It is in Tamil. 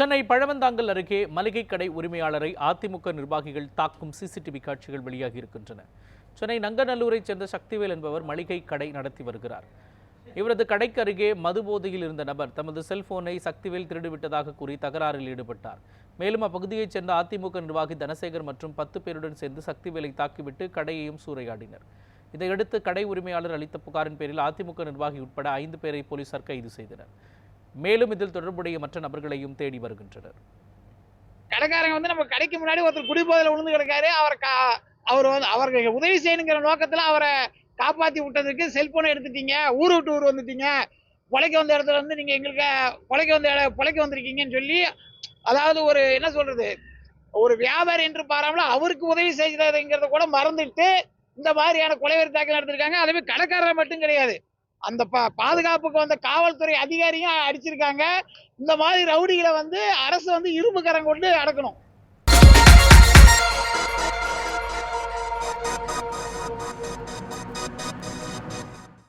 சென்னை பழவந்தாங்கல் அருகே மளிகை கடை உரிமையாளரை அதிமுக நிர்வாகிகள் தாக்கும் சிசிடிவி காட்சிகள் வெளியாகி இருக்கின்றன. சென்னை நங்கநல்லூரைச் சேர்ந்த சக்திவேல் என்பவர் மளிகை கடை நடத்தி வருகிறார். இவரது கடைக்கு அருகே மது போதையில் இருந்த நபர் தமது செல்போனை சக்திவேல் திருடிவிட்டதாக கூறி தகராறில் ஈடுபட்டார். மேலும் அப்பகுதியைச் சேர்ந்த அதிமுக நிர்வாகி தனசேகர் மற்றும் பத்து பேருடன் சேர்ந்து சக்திவேலை தாக்கிவிட்டு கடையையும் சூறையாடினர். இதையடுத்து கடை உரிமையாளர் அளித்த புகாரின் பேரில் அதிமுக நிர்வாகி உட்பட ஐந்து பேரை போலீசார் கைது செய்தனர். மேலும் இதில் தொடர்புடைய மற்ற நபர்களையும் தேடி வருகின்றனர். கடைக்காரங்க வந்து நம்ம கடைக்கு முன்னாடி ஒருத்தர் குடிபோதையில் விழுந்து கிடக்காரு. அவரை கா அவர் வந்து அவருக்கு உதவி செய்யணுங்கிற நோக்கத்தில் அவரை காப்பாற்றி விட்டதுக்கு செல்போனை எடுத்துட்டீங்க. ஊர் விட்டு ஊர் வந்துட்டீங்க. கொலைக்கு வந்த இடத்துல வந்து நீங்கள் எங்களுக்கு கொலைக்கு வந்த இட கொலைக்கு வந்திருக்கீங்கன்னு சொல்லி அதாவது ஒரு என்ன சொல்கிறது ஒரு வியாபாரி என்று பாராமல் அவருக்கு உதவி செய்கிறதுங்கிறத கூட மறந்துட்டு இந்த மாதிரியான கொலைவெறி தாக்கல் நடத்திருக்காங்க. அதுவே கடைக்காரர் மட்டும் கிடையாது. அந்த பா பாதுகாப்புக்கு வந்த காவல்துறை அதிகாரியும் அடிச்சிருக்காங்க. இந்த மாதிரி ரவுடிகளை வந்து அரசு வந்து இரும்பு கரம் கொண்டு அடக்கணும்.